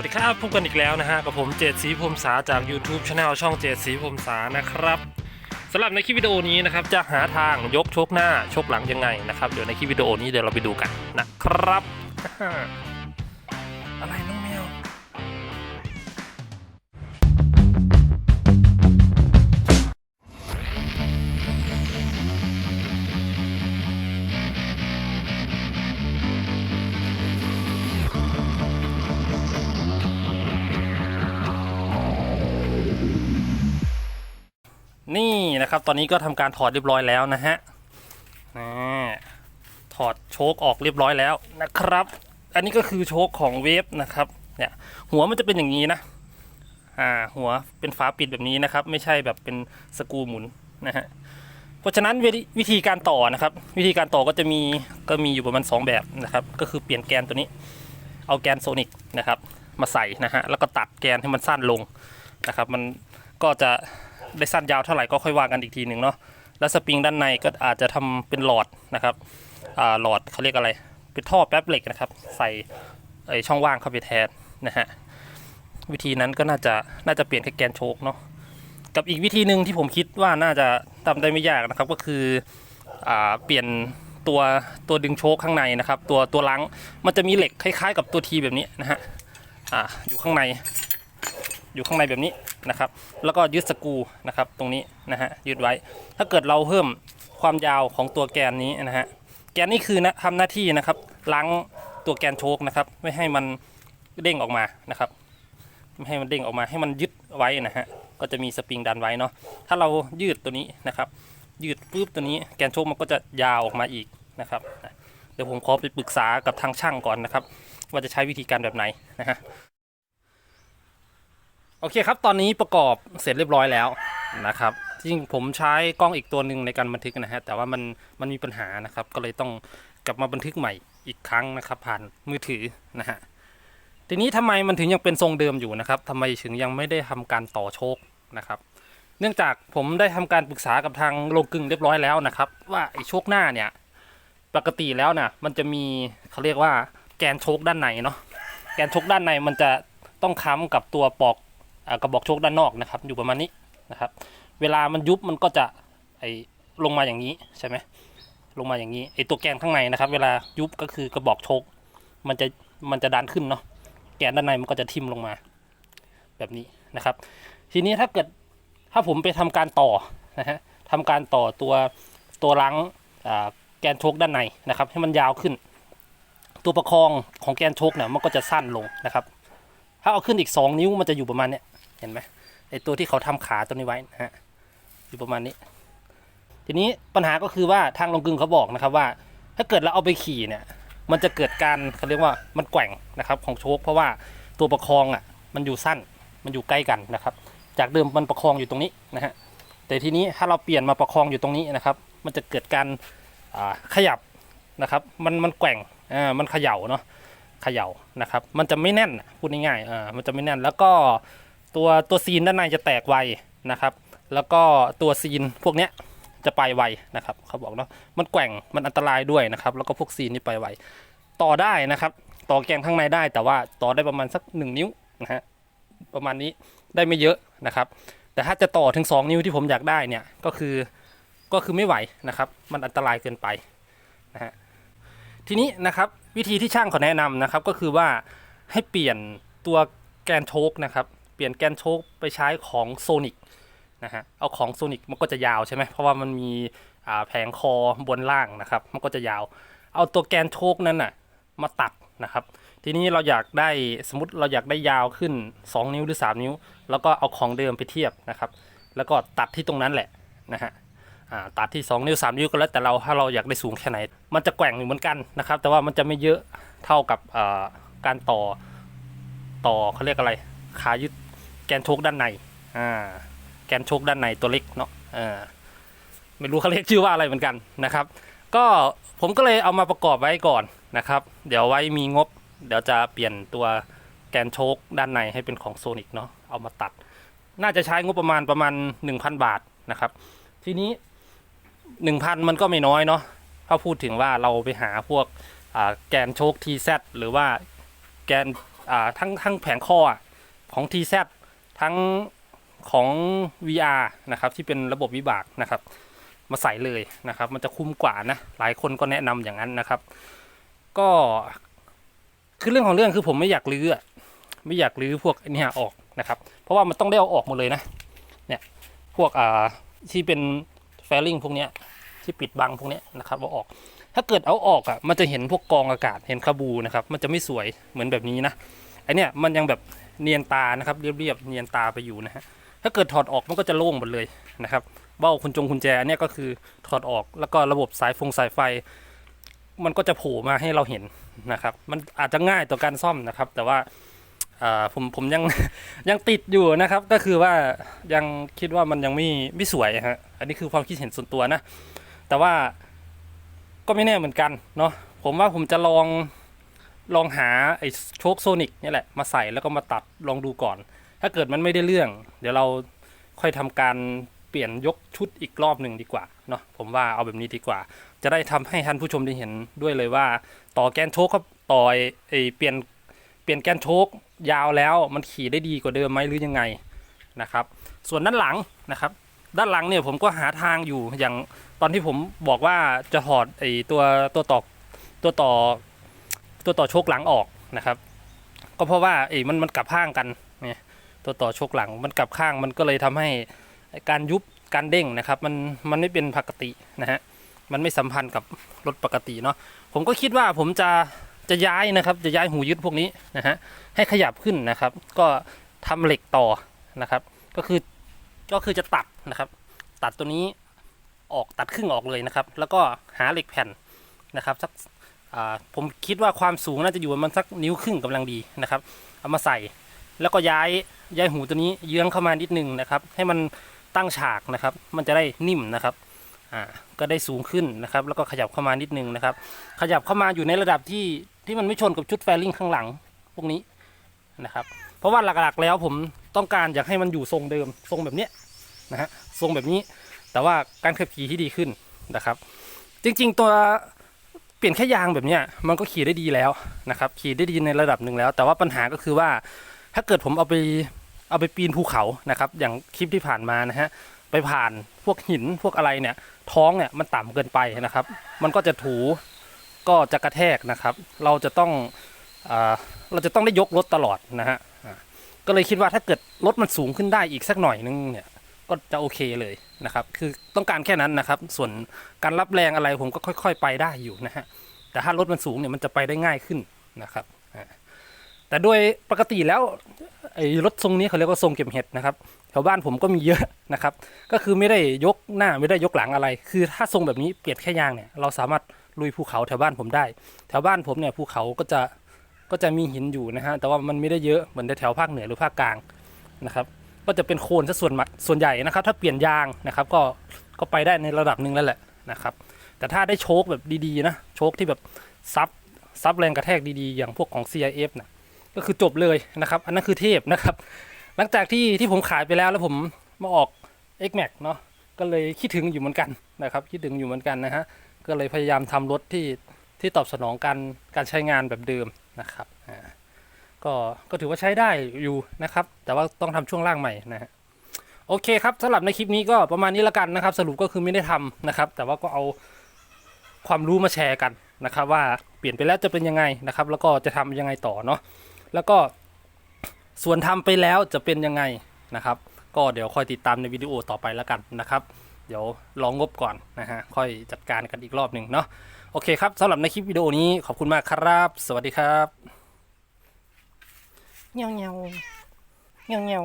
วัสดีครับพบกันอีกแล้วนะฮะกับผมเจดสีพรมสาจาก YouTube Channel ช่องเจดสีพรมสานะครับสำหรับในคลิปวิดีโอนี้นะครับจะหาทางยกโชคหน้าโชคหลังยังไงนะครับเดี๋ยวในคลิปวิดีโอนี้เดี๋ยวเราไปดูกันนะครับอะไรน้อง นี่นะครับตอนนี้ก็ทำการถอดเรียบร้อยแล้วนะฮะถอดโชคออกเรียบร้อยแล้วนะครับ อันนี้ก็คือโชคของเวฟนะครับเนี่ยหัวมันจะเป็นอย่างนี้นะอ่าหัวเป็นฝาปิดแบบนี้นะครับ ไม่ใช่แบบเป็นสกูหมุนนะฮะเพราะฉะนั้นวิธีวิธีการต่อนะครับ วิธีการต่อก็จะมีก็มีอยู่ประมาณ2แบบนะครับ ก็คือเปลี่ยนแกนตัวนี้ เอาแกนโซนิกนะครับ มาใส่นะฮะแล้วก็ตัดแกนให้มันสั้นลงนะครับ มันก็จะ ได้สั้นยาวเท่าไหร่ก็ค่อยว่ากันอีกทีหนึ่งเนาะแล้วสปริงด้านในก็อาจจะทำเป็นหลอดนะครับหลอดเขาเรียกอะไร เป็นท่อแป๊บเหล็กนะครับ ใส่ไอช่องว่างเข้าไปแทนนะฮะวิธีนั้นก็น่าจะน่าจะเปลี่ยนแค่แกนโชกเนาะกับอีกวิธีหนึ่งที่ผมคิดว่าน่าจะทำได้ไม่ยากนะครับ ก็คืออเปลี่ยนตัวตัวดึงโชคข้างในนะครับ ตัวตัวล้างมันจะมีเหล็กคล้ายๆ กับตัวทีแบบนี้นะฮะออยู่ข้างใน อยู่ข้างในแบบนี้ นะครับ แล้วก็ยึดสกูนะครับตรงนี้นะฮะยึดไว้ ถ้าเกิดเราเพิ่มความยาวของตัวแกนนี้นะฮะแกนนี้คือนะทำหน้าที่นะครับล้างตัวแกนโชคนะครับ ไม่ให้มันเด้งออกมานะครับไม่ให้มันเด้งออกมาให้มันยึดไว้นะฮะก็จะมีสปริงดันไว้เนาะถ้าเรายืดตัวนี้นะครับ ยืดปุ๊บตัวนี้แกนโชคมันก็จะยาวออกมาอีกนะครับเดี๋ยวผมขอไปปรึกษากับทางช่างก่อนนะครับ ว่าจะใช้วิธีการแบบไหนนะฮะ โอเคครับ ตอนนี้ประกอบเสร็จเรียบร้อยแล้วนะครับจริงผมใช้กล้องอีกตัวหนึ่งในการบันทึกนะฮะแต่ว่ามันมันมีปัญหานะครับ ก็เลยต้องกลับมาบันทึกใหม่อีกครั้งนะครับ ผ่านมือถือนะฮะทีนี้ทำไมมันถึงยังเป็นทรงเดิมอยู่นะครับทำไมถึงยังไม่ได้ทำการต่อโชคนะครับ เนื่องจากผมได้ทำการปรึกษากับทางโรงกลึงเรียบร้อยแล้วนะครับ ว่าไอ้โชคหน้าเนี่ยปกติแล้วนะมันจะมีเขาเรียกว่าแกนโชคด้านในเนาะแกนโชคด้านในมันจะต้องค้ำกับตัวปลอก กระบอกโชคด้านนอกนะครับ อยู่ประมาณนี้นะครับ เวลามันยุบมันก็จะไอลงมาอย่างนี้ใช่ไหมลงมาอย่างนี้ไอตัวแกนข้างในนะครับ เวลายุบก็คือกระบอกโชคมันจะมันจะดันขึ้นเนาะแกนด้านในมันก็จะทิ่มลงมา แบบนี้นะครับ ทีนี้ถ้าเกิดถ้าผมไปทำการต่อนะฮะทำการต่อตัวตัวล้งแกนโชคด้านในนะครับ ให้มันยาวขึ้น ตัวประคองของแกนโชคเนี่ยมันก็จะสั้นลงนะครับ ถ้าเอาขึ้นอีก 2 นิ้วมันจะอยู่ประมาณเนี้ย เห็นไหมไอตัวที่เขาทำขาตัวนี้ไว้นะฮะอยู่ประมาณนี้ ทีนี้ปัญหาก็คือว่าทางลงกึงเขาบอกนะครับว่า ถ้าเกิดเราเอาไปขี่เนี่ย มันจะเกิดการเขาเรียกว่ามันแกว่งนะครับของโชคเพราะว่าตัวประคองอะมันอยู่สั้นมันอยู่ใกล้กันนะครับ จากเดิมมันประคองอยู่ตรงนี้นะฮะแต่ทีนี้ถ้าเราเปลี่ยนมาประคองอยู่ตรงนี้นะครับ มันจะเกิดการขยับนะครับมันมันแกว่งอ่ามันเขย่าเนาะเขย่านะครับ มันจะไม่แน่นพูดง่ายๆอ่ามันจะไม่แน่นแล้วก็ ตัวตัวซีนด้านในจะแตกไวนะครับ แล้วก็ตัวซีนพวกเนี้ยจะไปไวนะครับเขาบอกเนาะมันแกว่งมันอันตรายด้วยนะครับ แล้วก็พวกซีนนี่ไปไวต่อได้นะครับ ต่อแกนข้างในได้แต่ว่าต่อได้ประมาณสักหนึ่งนิ้วนะฮะประมาณนี้ได้ไม่เยอะนะครับ แต่ถ้าจะต่อถึง 2 นิ้วที่ผมอยากได้เนี่ยก็คือก็คือไม่ไหวนะครับ มันอันตรายเกินไปนะฮะทีนี้นะครับวิธีที่ช่างเขาแนะนำนะครับก็คือว่าให้เปลี่ยนตัวแกนโชคนะครับ ปลี่ยนแกนโชคไปใช้ของโซนิกนะฮะ เอาของโซนิกมันก็จะยาวใช่ไหม เพราะว่ามันมีแผงคอบนล่างนะครับ มันก็จะยาว เอาตัวแกนโชคนั้นน่ะมาตัดนะครับ ทีนี้เราอยากได้สมมติเราอยากได้ยาวขึ้น 2 นิ้วหรือ 3 นิ้ว แล้วก็เอาของเดิมไปเทียบนะครับ แล้วก็ตัดที่ตรงนั้นแหละนะฮะตัดที่ 2 นิ้ว 3 นิ้วก็แล้วแต่เราถ้าเราอยากได้สูงแค่ไหน มันจะแกว่งอยู่เหมือนกันนะครับ แต่ว่ามันจะไม่เยอะเท่ากับการต่อต่อเขาเรียกอะไรขายึด แกนโชคด้านในอ่าแกนโชคด้านในตัวเล็กเนาะอ่าไม่รู้เขาเรียกชื่อว่าอะไรเหมือนกันนะครับ ก็ผมก็เลยเอามาประกอบไว้ก่อนนะครับ เดี๋ยวไว้มีงบ เดี๋ยวจะเปลี่ยนตัวแกนโชคด้านในให้เป็นของโซนิกเนาะเอามาตัด น่าจะใช้งบประมาณประมาณ 1,000 บาทนะครับ ทีนี้หนึ่งพันมันก็ไม่น้อยเนาะถ้าพูดถึงว่าเราไปหาพวกแกนโชคทีซหรือว่าแกนทั้งทั้งแผงคออของ TZ ทั้งของ VR นะครับที่เป็นระบบวิบากนะครับมาใส่เลยนะครับ มันจะคุ้มกว่านะ หลายคนก็แนะนำอย่างนั้นนะครับ ก็คือเรื่องของเรื่องคือผมไม่อยากลื้อไม่อยากลื้อพวกไอ้เนี่ยออกนะครับ เพราะว่ามันต้องได้เอาออกหมดเลยนะ เนี่ยพวกอ่าที่เป็นแฟลิงพวกเนี้ยที่ปิดบังพวกเนี้ยนะครับเอาออก ถ้าเกิดเอาออกอะมันจะเห็นพวกกองอากาศเห็นคาบูนะครับ มันจะไม่สวยเหมือนแบบนี้นะไอเนี้ยมันยังแบบ เนียนตานะครับเรียบๆเนียนตาไปอยู่นะฮะถ้าเกิดถอดออกมันก็จะโล่งหมดเลยนะครับเบ้าคุณจงคุณแจอันเนี้ยก็คือถอดออกแล้วก็ระบบสายฟงสายไฟ มันก็จะโผล่มาให้เราเห็นนะครับ มันอาจจะง่ายต่อการซ่อมนะครับ แต่ว่าอ่าผมผมยังยังติดอยู่นะครับ ก็คือว่ายังคิดว่ามันยังไม่ไม่สวยฮะอันนี้คือความคิดเห็นส่วนตัวนะ แต่ว่าก็ไม่แน่เหมือนกันเนาะผมว่าผมจะลอง ลองหาไอ้โชคโซนิกนี่แหละมาใส่แล้วก็มาตัดลองดูก่อน ถ้าเกิดมันไม่ได้เรื่อง เดี๋ยวเราค่อยทำการเปลี่ยนยกชุดอีกรอบหนึ่งดีกว่าเนาะผมว่าเอาแบบนี้ดีกว่า จะได้ทำให้ท่านผู้ชมได้เห็นด้วยเลยว่า ต่อแกนโชคครับต่อไอ้ไอ้เปลี่ยนเปลี่ยนแกนโชคยาวแล้วมันขี่ได้ดีกว่าเดิมไหมหรือยังไงนะครับ ส่วนด้านหลังนะครับ ด้านหลังเนี่ยผมก็หาทางอยู่อย่างตอนที่ผมบอกว่าจะถอดไอ้ตัวตัวต่อตัวต่อ ตัวต่อโชคหลังออกนะครับ ก็เพราะว่าไอ้มันมันกลับข้างกันเนี่ยตัวต่อโชคหลังมันกลับข้างมันก็เลยทำให้การยุบการเด้งนะครับ มันมันไม่เป็นปกตินะฮะมันไม่สัมพันธ์กับรถปกติเนาะผมก็คิดว่าผมจะจะย้ายนะครับ จะย้ายหูยึดพวกนี้นะฮะให้ขยับขึ้นนะครับ ก็ทำเหล็กต่อนะครับ ก็คือก็คือจะตัดนะครับ ตัดตัวนี้ออกตัดครึ่งออกเลยนะครับ แล้วก็หาเหล็กแผ่นนะครับสัก ผมคิดว่าความสูงน่าจะอยู่ประมันสักนิ้วครึ่งกำลังดีนะครับ เอามาใส่แล้วก็ย้ายย้ายหูตัวนี้เยื้องเข้ามานิดนึงนะครับ ให้มันตั้งฉากนะครับ มันจะได้นิ่มนะครับอ่าก็ได้สูงขึ้นนะครับ แล้วก็ขยับเข้ามานิดนึงนะครับ ขยับเข้ามาอยู่ในระดับที่ที่มันไม่ชนกับชุดแฟลิงข้างหลังพวกนี้นะครับ เพราะว่าหลักๆแล้วผมต้องการอยากให้มันอยู่ทรงเดิมทรงแบบเนี้ยนะฮะทรงแบบนี้ แต่ว่าการขับขี่ที่ดีขึ้นนะครับ จริง ๆ ตัว เปลี่ยนแค่ยางแบบเนี้ยมันก็ขี่ได้ดีแล้วนะครับขี่ได้ดีในระดับหนึ่งแล้ว แต่ว่าปัญหาก็คือว่าถ้าเกิดผมเอาไปเอาไปปีนภูเขานะครับอย่างคลิปที่ผ่านมานะฮะไปผ่านพวกหินพวกอะไรเนี่ยท้องเนี่ยมันต่ำเกินไปนะครับ มันก็จะถูก็จะกระแทกนะครับ เราจะต้องอเราจะต้องได้ยกรถตลอดนะฮะก็เลยคิดว่าถ้าเกิดรถมันสูงขึ้นได้อีกสักหน่อยนึงเนี่ย ก็จะโอเคเลยนะครับ คือต้องการแค่นั้นนะครับ ส่วนการรับแรงอะไรผมก็ค่อย ๆ ไปได้อยู่นะฮะ แต่ถ้ารถมันสูงเนี่ยมันจะไปได้ง่ายขึ้นนะครับ แต่โดยปกติแล้วไอ้รถทรงนี้เขาเรียกว่าทรงเก็บเห็ดนะครับแถวบ้านผมก็มีเยอะนะครับ ก็คือไม่ได้ยกหน้าไม่ได้ยกหลังอะไร คือถ้าทรงแบบนี้เปลี่ยนแค่ยางเนี่ยเราสามารถลุยภูเขาแถวบ้านผมได้ แถวบ้านผมเนี่ยภูเขาก็จะก็จะมีหินอยู่นะฮะ แต่ว่ามันไม่ได้เยอะเหมือนแถวภาคเหนือหรือภาคกลางนะครับ ก็จะเป็นโคลนซะส่วนส่วนใหญ่นะครับ ถ้าเปลี่ยนยางนะครับ ก็ก็ไปได้ในระดับหนึ่งแล้วแหละนะครับ แต่ถ้าได้โชคแบบดีๆนะโชคที่แบบซับซับแรงกระแทกดีๆ อย่างพวกของ CIF นะก็คือจบเลยนะครับ อันนั้นคือเทพนะครับ หลังจากที่ที่ผมขายไปแล้วแล้วผมมาออก X Max เนาะก็เลยคิดถึงอยู่เหมือนกันนะครับ คิดถึงอยู่เหมือนกันนะฮะก็เลยพยายามทำรถที่ที่ตอบสนองการการใช้งานแบบเดิมนะครับอ่า ก็ก็ถือว่าใช้ได้อยู่นะครับ แต่ว่าต้องทำช่วงล่างใหม่นะฮะโอเคครับสำหรับในคลิปนี้ก็ประมาณนี้ละกันนะครับ สรุปก็คือไม่ได้ทำนะครับ แต่ว่าก็เอาความรู้มาแชร์กันนะครับ ว่าเปลี่ยนไปแล้วจะเป็นยังไงนะครับ แล้วก็จะทำยังไงต่อเนาะแล้วก็ส่วนทำไปแล้วจะเป็นยังไงนะครับ ก็เดี๋ยวคอยติดตามในวิดีโอต่อไปแล้วกันนะครับเดี๋ยวลองงบก่อนนะฮะค่อยจัดการกันอีกรอบหนึ่งเนาะโอเคครับสำหรับในคลิปวิดีโอนี้ขอบคุณมากครับ สวัสดีครับ เงี้ยวเงี้